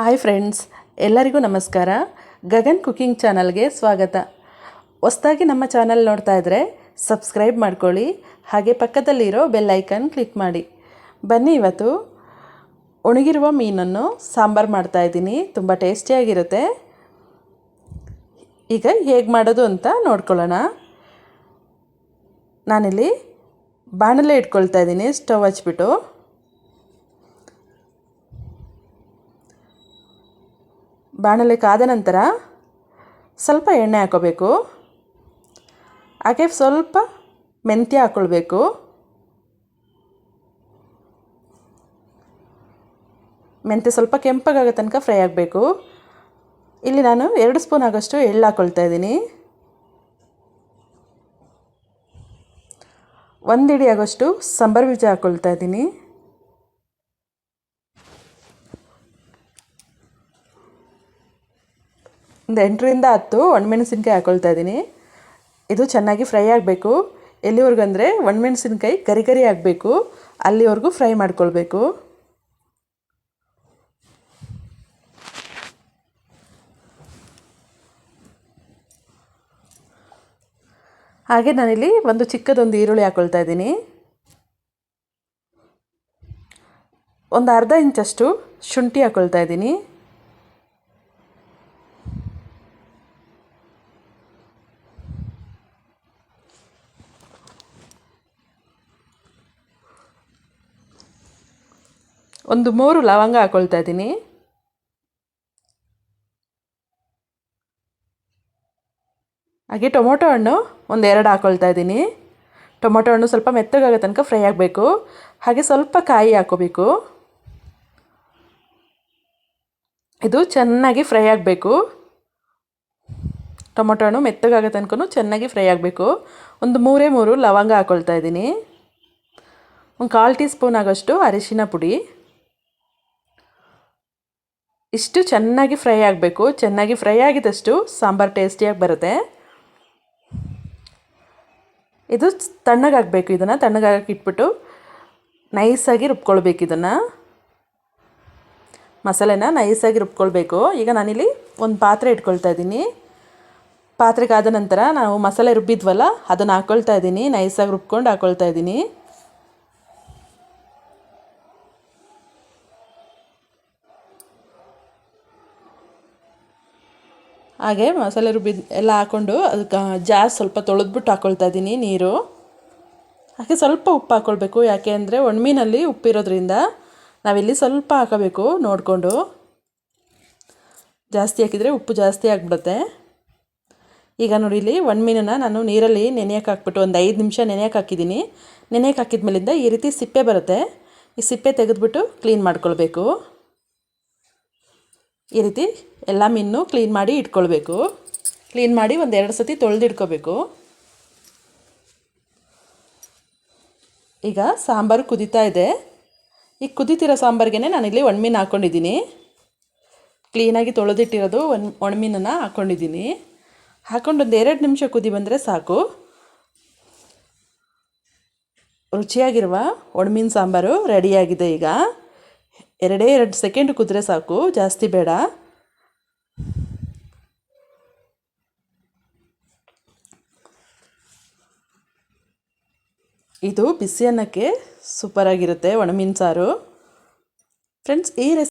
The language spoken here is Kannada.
ಹಾಯ್ ಫ್ರೆಂಡ್ಸ್, ಎಲ್ಲರಿಗೂ ನಮಸ್ಕಾರ. ಗಗನ್ ಕುಕಿಂಗ್ ಚಾನಲ್ಗೆ ಸ್ವಾಗತ. ಹೊಸ್ದಾಗಿ ನಮ್ಮ ಚಾನಲ್ ನೋಡ್ತಾ ಇದ್ದರೆ ಸಬ್ಸ್ಕ್ರೈಬ್ ಮಾಡ್ಕೊಳ್ಳಿ, ಹಾಗೆ ಪಕ್ಕದಲ್ಲಿರೋ ಬೆಲ್ ಐಕನ್ ಕ್ಲಿಕ್ ಮಾಡಿ. ಬನ್ನಿ ಇವತ್ತು ಒಣಗಿರುವ ಮೀನನ್ನು ಸಾಂಬಾರು ಮಾಡ್ತಾಯಿದ್ದೀನಿ ತುಂಬ ಟೇಸ್ಟಿಯಾಗಿರುತ್ತೆ ಈಗ ಹೇಗೆ ಮಾಡೋದು ಅಂತ ನೋಡ್ಕೊಳ್ಳೋಣ. ನಾನಿಲ್ಲಿ ಬಾಣಲೆ ಇಟ್ಕೊಳ್ತಾ ಇದ್ದೀನಿ, ಸ್ಟವ್ ಹಚ್ಬಿಟ್ಟು. ಬಾಣಲೆ ಕಾದ ನಂತರ ಸ್ವಲ್ಪ ಎಣ್ಣೆ ಹಾಕೋಬೇಕು. ಹಾಗೆ ಸ್ವಲ್ಪ ಮೆಂತ್ಯ ಹಾಕ್ಕೊಳ್ಬೇಕು ಮೆಂತ್ಯ ಸ್ವಲ್ಪ ಕೆಂಪಗಾಗೋ ತನಕ ಫ್ರೈ ಆಗಬೇಕು. ಇಲ್ಲಿ ನಾನು ಎರಡು ಸ್ಪೂನ್ ಆಗೋಷ್ಟು ಎಳ್ಳು ಹಾಕ್ಕೊಳ್ತಾ ಇದ್ದೀನಿ. ಒಂದು ಇಡಿ ಆಗೋಷ್ಟು ಸಾಂಬಾರು ಬೀಜ ಹಾಕ್ಕೊಳ್ತಾ ಇದ್ದೀನಿ. ಒಂದು ಎಂಟರಿಂದ ಹತ್ತು ಒಣಮೆಣಸಿನ್ಕಾಯಿ ಹಾಕ್ಕೊಳ್ತಾ ಇದ್ದೀನಿ ಇದು ಚೆನ್ನಾಗಿ ಫ್ರೈ ಆಗಬೇಕು. ಎಲ್ಲಿವರೆಗೂ ಅಂದರೆ ಒಣಮೆಣಸಿನ್ಕಾಯಿ ಕರಿ ಕರಿ ಆಗಬೇಕು. ಅಲ್ಲಿವರೆಗೂ ಫ್ರೈ ಮಾಡ್ಕೊಳ್ಬೇಕು. ಹಾಗೆ ನಾನಿಲ್ಲಿ ಒಂದು ಚಿಕ್ಕದೊಂದು ಈರುಳ್ಳಿ ಹಾಕ್ಕೊಳ್ತಾ ಇದ್ದೀನಿ ಒಂದು ಅರ್ಧ ಇಂಚಷ್ಟು ಶುಂಠಿ ಹಾಕ್ಕೊಳ್ತಾ ಇದ್ದೀನಿ ಒಂದು ಮೂರು ಲವಂಗ ಹಾಕ್ಕೊಳ್ತಾ ಇದ್ದೀನಿ. ಹಾಗೆ ಟೊಮೊಟೊ ಹಣ್ಣು ಒಂದು ಎರಡು ಹಾಕೊಳ್ತಾ ಇದ್ದೀನಿ. ಟೊಮೊಟೊ ಹಣ್ಣು ಸ್ವಲ್ಪ ಮೆತ್ತಗಾಗೋ ತನಕ ಫ್ರೈ ಆಗಬೇಕು. ಹಾಗೆ ಸ್ವಲ್ಪ ಕಾಯಿ ಹಾಕೋಬೇಕು. ಇದು ಚೆನ್ನಾಗಿ ಫ್ರೈ ಆಗಬೇಕು. ಟೊಮೊಟೊ ಹಣ್ಣು ಮೆತ್ತಗಾಗೋ ತನಕ ಚೆನ್ನಾಗಿ ಫ್ರೈ ಆಗಬೇಕು. ಒಂದು ಮೂರೇ ಮೂರು ಲವಂಗ ಹಾಕ್ಕೊಳ್ತಾ ಇದ್ದೀನಿ. ಒಂದು ಕಾಲು ಟೀ ಸ್ಪೂನ್ ಆಗೋಷ್ಟು ಅರಿಶಿನ ಪುಡಿ. ಇಷ್ಟು ಚೆನ್ನಾಗಿ ಫ್ರೈ ಆಗಬೇಕು. ಚೆನ್ನಾಗಿ ಫ್ರೈ ಆಗಿದಷ್ಟು ಸಾಂಬಾರು ಟೇಸ್ಟಿಯಾಗಿ ಬರುತ್ತೆ. ಇದು ತಣ್ಣಗಾಗಬೇಕು ಇದನ್ನು, ತಣ್ಣಗಾಗಕ್ಕೆ ಇಟ್ಬಿಟ್ಟು ನೈಸಾಗಿ ರುಬ್ಕೊಳ್ಬೇಕು ಇದನ್ನು. ಮಸಾಲೆನ ನೈಸಾಗಿ ರುಬ್ಕೊಳ್ಬೇಕು. ಈಗ ನಾನಿಲ್ಲಿ ಒಂದು ಪಾತ್ರೆ ಇಟ್ಕೊಳ್ತಾ ಇದ್ದೀನಿ. ಪಾತ್ರೆಗಾದ ನಂತರ ನಾವು ಮಸಾಲೆ ರುಬ್ಬಿದ್ವಲ್ಲ, ಅದನ್ನು ಹಾಕ್ಕೊಳ್ತಾ ಇದ್ದೀನಿ. ನೈಸಾಗಿ ರುಬ್ಕೊಂಡು ಹಾಕ್ಕೊಳ್ತಾ ಇದ್ದೀನಿ. ಹಾಗೆ ಮಸಾಲೆ ರುಬ್ಬಿದ ಎಲ್ಲ ಹಾಕ್ಕೊಂಡು ಅದಕ್ಕೆ ಜಾಸ್ ಸ್ವಲ್ಪ ತೊಳೆದ್ಬಿಟ್ಟು ಹಾಕ್ಕೊಳ್ತಾ ಇದ್ದೀನಿ ನೀರು. ಹಾಗೆ ಸ್ವಲ್ಪ ಉಪ್ಪು ಹಾಕ್ಕೊಳ್ಬೇಕು ಯಾಕೆ ಅಂದರೆ ಒಣಮೀನಲ್ಲಿ ಉಪ್ಪಿರೋದ್ರಿಂದ ನಾವಿಲ್ಲಿ ಸ್ವಲ್ಪ ಹಾಕಬೇಕು ನೋಡಿಕೊಂಡು. ಜಾಸ್ತಿ ಹಾಕಿದರೆ ಉಪ್ಪು ಜಾಸ್ತಿ ಆಗಿಬಿಡುತ್ತೆ. ಈಗ ನೋಡಿ ಇಲ್ಲಿ ಒಣಮೀನನ್ನ ನಾನು ನೀರಲ್ಲಿ ನೆನೆಯಕ್ಕೆ ಹಾಕ್ಬಿಟ್ಟು ಒಂದು ಐದು ನಿಮಿಷ ನೆನೆಯಕ್ಕೆ ಹಾಕಿದ್ದೀನಿ. ನೆನೆಯಕ್ಕೆ ಹಾಕಿದ ಮೇಲಿಂದ ಈ ರೀತಿ ಸಿಪ್ಪೆ ಬರುತ್ತೆ. ಈ ಸಿಪ್ಪೆ ತೆಗೆದುಬಿಟ್ಟು ಕ್ಲೀನ್ ಮಾಡ್ಕೊಳ್ಬೇಕು. ಈ ರೀತಿ ಎಲ್ಲ ಮೀನು ಕ್ಲೀನ್ ಮಾಡಿ ಇಟ್ಕೊಳ್ಬೇಕು. ಕ್ಲೀನ್ ಮಾಡಿ ಒಂದು ಎರಡು ಸತಿ ತೊಳೆದಿಟ್ಕೋಬೇಕು. ಈಗ ಸಾಂಬಾರು ಕುದೀತಾ ಇದೆ. ಈ ಕುದೀತಿರೋ ಸಾಂಬಾರಿಗೆ ನಾನಿಲ್ಲಿ ಒಣಮೀನು ಹಾಕ್ಕೊಂಡಿದ್ದೀನಿ ಕ್ಲೀನಾಗಿ ತೊಳೆದಿಟ್ಟಿರೋದು ಒಣ ಮೀನನ್ನು ಹಾಕ್ಕೊಂಡಿದ್ದೀನಿ ಹಾಕ್ಕೊಂಡು ಒಂದು ಎರಡು ನಿಮಿಷ ಕುದಿ ಬಂದರೆ ಸಾಕು. ರುಚಿಯಾಗಿರುವ ಒಣಮೀನು ಸಾಂಬಾರು ರೆಡಿಯಾಗಿದೆ ಈಗ. ಎರಡೇ ಎರಡು ಸೆಕೆಂಡ್ ಕುದ್ರೆ ಸಾಕು, ಜಾಸ್ತಿ ಬೇಡ. ಇದು ಬಿಸಿ ಅನ್ನಕ್ಕೆ ಸೂಪರ್ ಆಗಿರುತ್ತೆ ಒಣಮೀನು ಸಾರು. ಫ್ರೆಂಡ್ಸ್ ಈ ರೆಸಿ